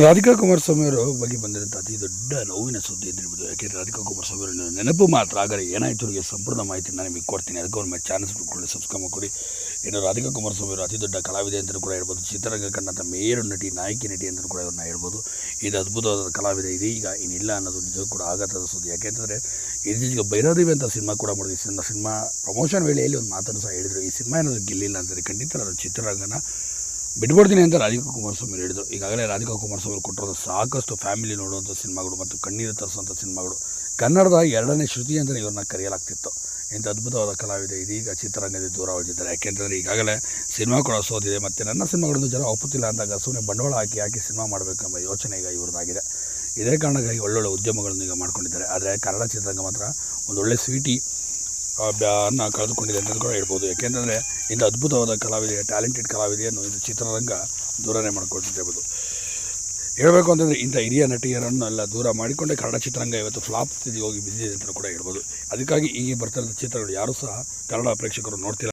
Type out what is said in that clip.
ರಾಧಿಕಾ ಕುಮಾರಸ್ವಾಮಿ ಅವರ ಬಗ್ಗೆ ಬಂದಿರುವಂಥ ಅತಿ ದೊಡ್ಡ ನೋವಿನ ಸುದ್ದಿ ಅಂತ ಹೇಳ್ಬೋದು. ಯಾಕೆಂದರೆ ರಾಧಿಕಾ ಕುಮಾರಸ್ವಾಮಿ ಅವರ ನೆನಪು ಮಾತ್ರ ಆದರೆ ಏನಾಯಿತು ಅವರಿಗೆ ಸಂಪೂರ್ಣ ಮಾಹಿತಿ ನಾನು ನಿಮಗೆ ಕೊಡ್ತೀನಿ. ಅದಕ್ಕೆ ಅವ್ರ ಮೇಲೆ ಚಾನಲ್ಸ್ ಬಿಟ್ಕೊಳ್ಳಿ ಸಬ್ಸ್ಕ್ರೈಬ್ ಮಾಡಿಕೊಡಿ ಏನು ರಾಧಿಕಾ ಕುಮಾರಸ್ವಾಮಿ ಅವರು ಅತಿ ದೊಡ್ಡ ಕಲಾವಿದೆ ಅಂತಲೂ ಕೂಡ ಹೇಳ್ಬೋದು. ಚಿತ್ರರಂಗ ಕಂಡಂಥ ಮೇರು ನಟಿ, ನಾಯಕಿ ನಟಿ ಅಂತಲೂ ಕೂಡ ಇವ್ರನ್ನ ಹೇಳ್ಬೋದು. ಇದು ಅದ್ಭುತವಾದ ಕಲಾವಿದೆ ಇದೆ. ಈಗ ಇನ್ನಿಲ್ಲ ಅನ್ನೋದು ನಿಜಕ್ಕೂ ಕೂಡ ಆಘಾತದ ಸುದ್ದಿ. ಯಾಕೆಂತಂದರೆ ಇತ್ತೀಚೆಗೆ ಬೈರಾದೇವಿ ಅಂತ ಸಿನಿಮಾ ಕೂಡ ಮಾಡಿದ್ವಿ. ಸಿನಿಮಾ ಸಿನಿಮಾ ಪ್ರಮೋಷನ್ ವೇಳೆಯಲ್ಲಿ ಒಂದು ಮಾತನ್ನು ಸಹ ಹೇಳಿದರು. ಈ ಸಿನಿಮಾ ಏನಾದರೂ ಗೆಲ್ಲಿಲ್ಲ ಅಂದರೆ ಖಂಡಿತ ನಾನು ಚಿತ್ರರಂಗನ ಬಿಟ್ಬಿಡ್ತೀನಿ ಅಂತ ರಾಧಿಕಾ ಕುಮಾರಸ್ವಾಮಿ ಹೇಳಿದರು. ಈಗಾಗಲೇ ರಾಧಿಕಾ ಕುಮಾರಸ್ವಾಮಿ ಕೊಟ್ಟಿರೋದು ಸಾಕಷ್ಟು ಫ್ಯಾಮಿಲಿ ನೋಡುವಂಥ ಸಿನಿಮಾಗಳು ಮತ್ತು ಕಣ್ಣೀರು ತರಿಸುವಂಥ ಸಿನಿಮಾಗಳು. ಕನ್ನಡದ ಎರಡನೇ ಶ್ರುತಿ ಅಂತಲೇ ಇವ್ರನ್ನ ಕರೆಯಲಾಗ್ತಿತ್ತು. ಇಂಥ ಅದ್ಭುತವಾದ ಕಲಾವಿದೆ, ಇದೀಗ ಚಿತ್ರರಂಗದ ದೂರ ಉಳಿದಿದ್ದಾರೆ ಯಾಕೆಂತಂದರೆ ಈಗಾಗಲೇ ಸಿನಿಮಾ ಕೂಡ ಸೋತಿದೆ ಮತ್ತು ನನ್ನ ಸಿನಿಮಾಗಳನ್ನು ಜನ ಒಪ್ಪುತ್ತಿಲ್ಲ ಅಂದಾಗ ಸುಮ್ಮನೆ ಬಂಡವಾಳ ಹಾಕಿ ಹಾಕಿ ಸಿನಿಮಾ ಮಾಡಬೇಕೆಂಬ ಯೋಚನೆ ಈಗ ಇವ್ರದ್ದಾಗಿದೆ. ಇದೇ ಕಾರಣಕ್ಕಾಗಿ ಒಳ್ಳೊಳ್ಳೆ ಉದ್ಯಮಗಳನ್ನು ಈಗ ಮಾಡ್ಕೊಂಡಿದ್ದಾರೆ. ಆದರೆ ಕನ್ನಡ ಚಿತ್ರರಂಗ ಮಾತ್ರ ಒಂದೊಳ್ಳೆ ಸ್ವೀಟಿ ಅನ್ನ ಕಳೆದುಕೊಂಡಿದೆ ಅಂತ ಕೂಡ ಹೇಳ್ಬೋದು. ಯಾಕೆಂತಂದರೆ, ಇಂಥ ಅದ್ಭುತವಾದ ಕಲಾವಿದೆಯ ಟ್ಯಾಲೆಂಟೆಡ್ ಕಲಾವಿದೆಯನ್ನು ಇದು ಚಿತ್ರರಂಗ ದೂರನೇ ಮಾಡ್ಕೊಳ್ತಿರ್ಬೋದು. ಹೇಳಬೇಕು ಅಂತಂದರೆ, ಇಂಥ ಹಿರಿಯ ನಟಿಯರನ್ನು ಎಲ್ಲ ದೂರ ಮಾಡಿಕೊಂಡೇ ಕನ್ನಡ ಚಿತ್ರರಂಗ ಇವತ್ತು ಫ್ಲಾಪ್ ಸ್ಥಿತಿಗೆ ಹೋಗಿ ಬಿದ್ದಿದೆ ಅಂತ ಕೂಡ ಹೇಳ್ಬೋದು. ಅದಕ್ಕಾಗಿ ಈಗ ಬರ್ತಾ ಚಿತ್ರಗಳು ಯಾರೂ ಸಹ ಕನ್ನಡ ಪ್ರೇಕ್ಷಕರು ನೋಡ್ತಿಲ್ಲ.